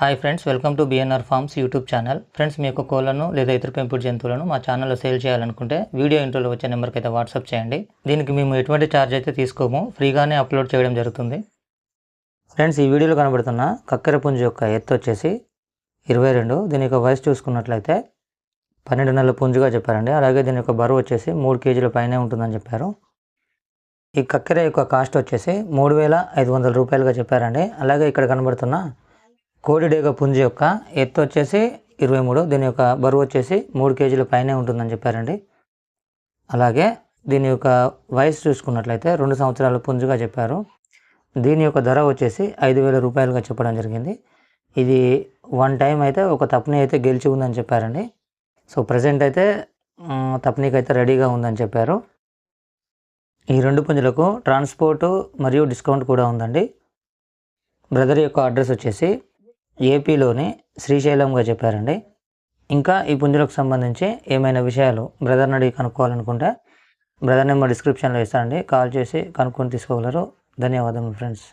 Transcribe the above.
Hi friends welcome to BNR farms YouTube channel friends మీ యొక్క కోళ్ళను లేదా ఇతర పెంపుడు జంతువులను మా ఛానల్లో సేల్ చేయాలనుకుంటే వీడియో ఇంట్రోలో వచ్చే నెంబర్కి అయితే వాట్సాప్ చేయండి. దీనికి మేము ఎటువంటి ఛార్జ్ అయితే తీసుకోము ఫ్రీగానే అప్లోడ్ చేయడం జరుగుతుంది. ఫ్రెండ్స్ ఈ వీడియోలో కనబడుతున్న కక్కెర పుంజు యొక్క ఎత్తు వచ్చేసి ఇరవై రెండు. దీని యొక్క వయసు చూసుకున్నట్లయితే పన్నెండు నెలల పుంజుగా చెప్పారండి. అలాగే దీని యొక్క బరువు వచ్చేసి మూడు కేజీల పైనే ఉంటుందని చెప్పారు. ఈ కక్కెర యొక్క కాస్ట్ వచ్చేసి మూడు వేల ఐదు వందల రూపాయలుగా చెప్పారండి. అలాగే ఇక్కడ కనబడుతున్న కోడిడేగ పుంజు యొక్క ఎత్తు వచ్చేసి ఇరవై మూడు. దీని యొక్క బరువు వచ్చేసి మూడు కేజీల పైనే ఉంటుందని చెప్పారండి. అలాగే దీని యొక్క వయసు చూసుకున్నట్లయితే రెండు సంవత్సరాల పుంజుగా చెప్పారు. దీని యొక్క ధర వచ్చేసి ఐదు వేల రూపాయలుగా చెప్పడం జరిగింది. ఇది వన్ టైం అయితే ఒక తప్ని అయితే గెలిచి ఉందని చెప్పారండి. సో ప్రజెంట్ అయితే తప్నీకి అయితే రెడీగా ఉందని చెప్పారు. ఈ రెండు పుంజులకు ట్రాన్స్పోర్టు మరియు డిస్కౌంట్ కూడా ఉందండి. బ్రదర్ యొక్క అడ్రస్ వచ్చేసి ఏపీలోని శ్రీశైలంగా చెప్పారండి. ఇంకా ఈ పుంజులకు సంబంధించి ఏమైనా విషయాలు బ్రదర్ని అడిగి కనుక్కోవాలనుకుంటే బ్రదర్ నెంబర్ డిస్క్రిప్షన్లో ఇస్తానండి. కాల్ చేసి కనుక్కొని తీసుకోగలరు. ధన్యవాదములు ఫ్రెండ్స్